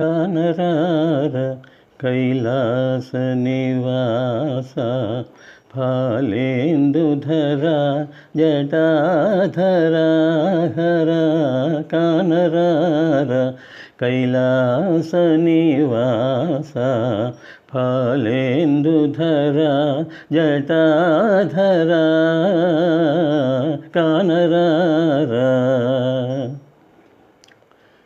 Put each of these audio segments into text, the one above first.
कानरार कैला फालेन्दुधरा जटाधरा हरा कानरार धरा फालेन्दुधरा जटाधरा कानरारा।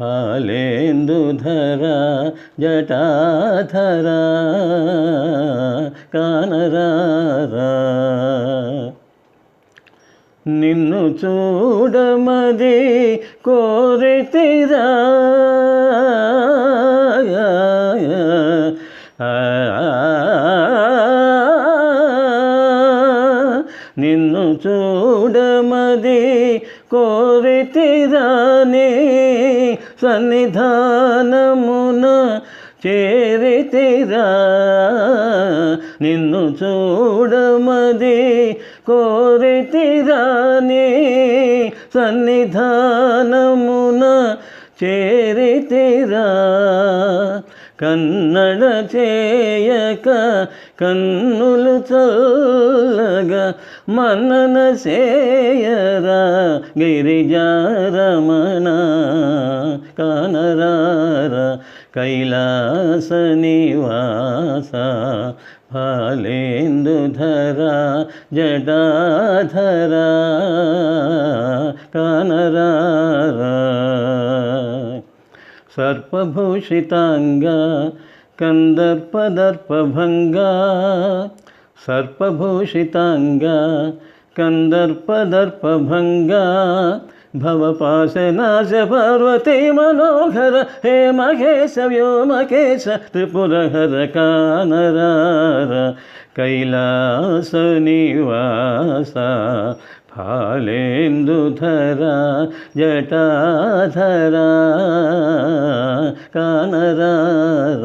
ఫాలేందుధర జటాధర కానరారా. నిన్ను చూడమది కోరితిరా. నిన్ను చూడమది కోరితిరాని సన్నిధానమున చేరితిరా. నిన్ను చూడమది కోరితిరాని సన్నిధానమున చేరితిరా. కన్నడ చేయక కన్నులు చల్లగా మనన చేయరా గిరిజారమణ కనరార కైలాస నివాస ఫాలేందుధర జటాధర కనరా सर्पभूषिताङ्गा कन्दर्पदर्पभङ्गा। सर्पभूषिताङ्गा कन्दर्पदर्पभङ्गा। भवपाशनाश पार्वती मनोहर हे महेश व्योमकेश त्रिपुरहर कानरार कैलासनिवास फालेन्दुधरा जटाधरा कानरार